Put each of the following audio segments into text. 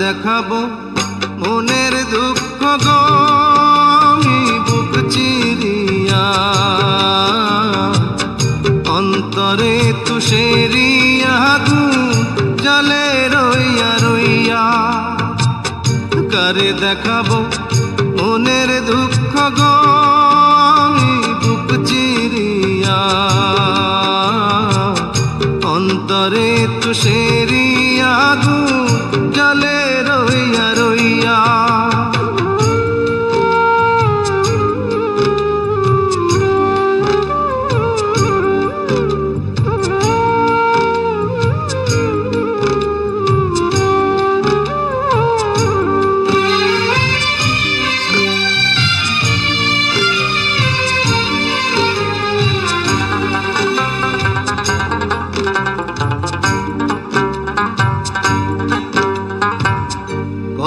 দেখাবো মনের দুঃখ গো? কারে দেখাবো মনের দুঃখ গো আমি বুক চিরিয়া। অন্তরে তুষেরিয়া গু জলে রইয়া রইয়া।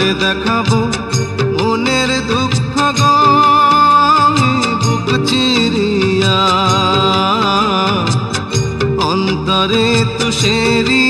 করে দেখাবো মনের দুঃখ গো আমি বুক চিরিয়া। অন্তরে তুষেরিয়া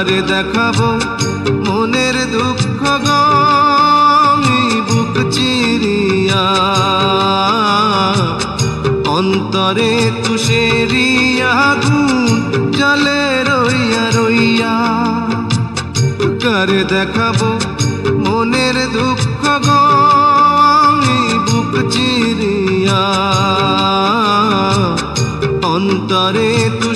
কারে দেখাবো মনের দুঃখ গো, আমি বুক চিরিয়া। অন্তরে তুষেরিয়া গুণ জলে রইয়া রইয়া। করে দেখাবো মনের দুঃখ গো বুক চিরিয়া। অন্তরে তুষেরিয়া